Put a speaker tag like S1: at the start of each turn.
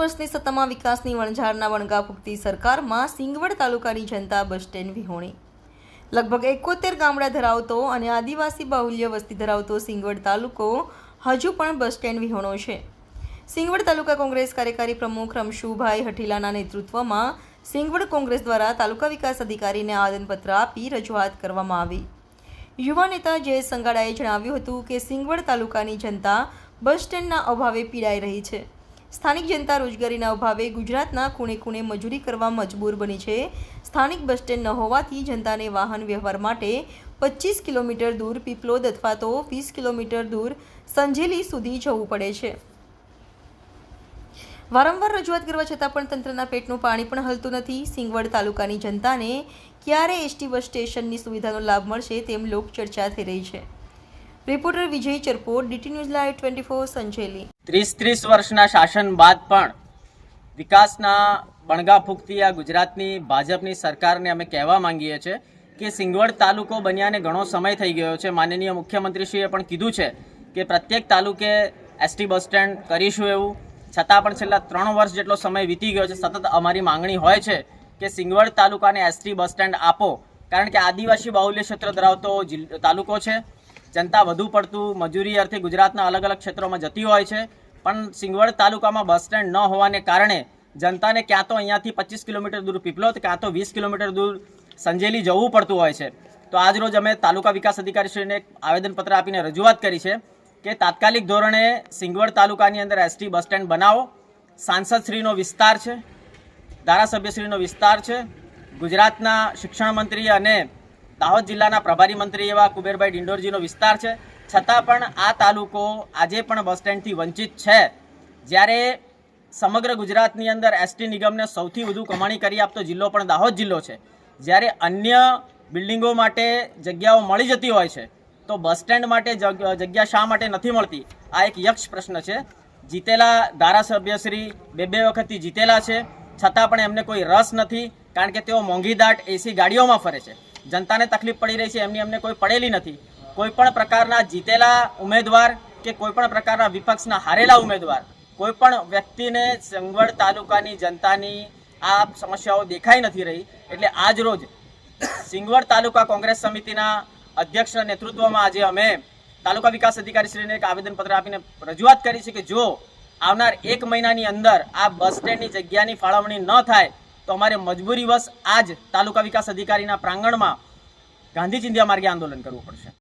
S1: વર્ષની સત્તામાં વિકાસની વણઝારના વણગા ફૂંકતી સરકારમાં સિંગવડ તાલુકાની જનતા બસ સ્ટેન્ડ વિહોણી. લગભગ એકોતેર ગામડા ધરાવતો અને આદિવાસી બાહુલ્ય વસ્તી ધરાવતો સિંગવડ તાલુકો હજુ પણ બસ સ્ટેન્ડ વિહોણો છે. સિંગવડ તાલુકા કોંગ્રેસ કાર્યકારી પ્રમુખ રમશુભાઈ હઠીલાના નેતૃત્વમાં સિંગવડ કોંગ્રેસ દ્વારા તાલુકા વિકાસ અધિકારીને આવેદનપત્ર આપી રજૂઆત કરવામાં આવી. યુવા નેતા જયેશ સંગાડાએ જણાવ્યું હતું કે સિંગવડ તાલુકાની જનતા બસ સ્ટેન્ડના અભાવે પીડાઈ રહી છે. સ્થાનિક જનતા રોજગારીના અભાવે ગુજરાતના ખૂણે ખૂણે મજૂરી કરવા મજબૂર બની છે. સ્થાનિક બસ સ્ટેન્ડ ન હોવાથી જનતાને વાહન વ્યવહાર માટે પચીસ કિલોમીટર દૂર પીપલોદ અથવા તો વીસ કિલોમીટર દૂર સંજેલી સુધી જવું પડે છે. વારંવાર રજૂઆત કરવા છતાં પણ તંત્રના પેટનું પાણી પણ હલતું નથી. સિંગવડ તાલુકાની જનતાને ક્યારે એસટી બસ સ્ટેશનની સુવિધાનો લાભ મળશે તેમ લોકચર્ચા થઈ રહી છે. Reporter Vijay Charpot DT news live twenty four, Sanjeli.
S2: ત્રીસ ત્રીસ વર્ષના શાસન બાદ પણ વિકાસના બણગા ફૂંકતી આ ગુજરાતની ભાજપની સરકારને અમે કહેવા માંગીએ છીએ કે સિંગવડ તાલુકો બન્યાને ઘણો સમય થઈ ગયો છે. માનનીય મુખ્યમંત્રીશ્રીએ પણ કીધું છે કે પ્રત્યેક તાલુકે એસટી બસ સ્ટેન્ડ કરીશું એવું. છતાં પણ છેલ્લા ત્રણ વર્ષ જેટલો સમય વીતી ગયો છે. સતત અમારી માંગણી હોય છે કે સિંગવડ તાલુકાને એસટી બસ સ્ટેન્ડ આપો. કારણ કે આદિવાસી બાહુલ્ય ક્ષેત્ર ધરાવતો તાલુકો છે. જનતા વધુ પડતું મજૂરી અર્થે ગુજરાતના અલગ અલગ ક્ષેત્રોમાં જતી હોય છે. પણ સિંગવડ તાલુકામાં બસ સ્ટેન્ડ ન હોવાને કારણે જનતાને ક્યાં તો અહીંયાથી પચીસ કિલોમીટર દૂર પીપલોદ, ક્યાં તો વીસ કિલોમીટર દૂર સંજેલી જવું પડતું હોય છે. તો આજ રોજ અમે તાલુકા વિકાસ અધિકારીશ્રીને એક આવેદનપત્ર આપીને રજૂઆત કરી છે કે તાત્કાલિક ધોરણે સિંગવડ તાલુકાની અંદર એસટી બસ સ્ટેન્ડ બનાવો. સાંસદશ્રીનો વિસ્તાર છે, ધારાસભ્યશ્રીનો વિસ્તાર છે. ગુજરાતના શિક્ષણ મંત્રી અને દાહોદ જિલ્લાના પ્રભારી મંત્રી એવા કુબેરભાઈ ડિંડોરજીનો વિસ્તાર છે. છતાં પણ આ તાલુકો આજે પણ બસ સ્ટેન્ડથી વંચિત છે. જ્યારે સમગ્ર ગુજરાતની અંદર એસટી નિગમને સૌથી વધુ કમાણી કરી આપતો જિલ્લો પણ દાહોદ જિલ્લો છે. જ્યારે અન્ય બિલ્ડિંગો માટે જગ્યાઓ મળી જતી હોય છે, તો બસ સ્ટેન્ડ માટે જગ્યા શા માટે નથી મળતી? આ એક યક્ષ પ્રશ્ન છે. જીતેલા ધારાસભ્યશ્રી બે બે વખતથી જીતેલા છે. છતાં પણ એમને કોઈ રસ નથી, કારણ કે તેઓ મોંઘીદાટ એસી ગાડીઓમાં ફરે છે. જનતાને તકલીફ પડી રહી છે, એમની અમને કોઈ પડેલી નથી. કોઈ પણ પ્રકારના જીતેલા ઉમેદવાર કે કોઈ પણ પ્રકારના વિપક્ષના હારેલા ઉમેદવાર, કોઈ પણ વ્યક્તિને સંગવડ તાલુકાની જનતાની આ સમસ્યાઓ દેખાઈ નથી રહી, એટલે આજ રોજ સિંગવડ તાલુકા કોંગ્રેસ સમિતિના અધ્યક્ષના નેતૃત્વમાં આજે અમે તાલુકા વિકાસ અધિકારીશ્રીને એક આવેદનપત્ર આપીને રજૂઆત કરી છે કે જો આવનાર એક મહિનાની અંદર આ બસ સ્ટેન્ડની જગ્યાની ફાળવણી ન થાય તો અમારે મજબૂરીવશ આજ તાલુકા વિકાસ અધિકારીના પ્રાંગણમાં ગાંધી ચિંધ્યા માર્ગે આંદોલન કરવું પડશે.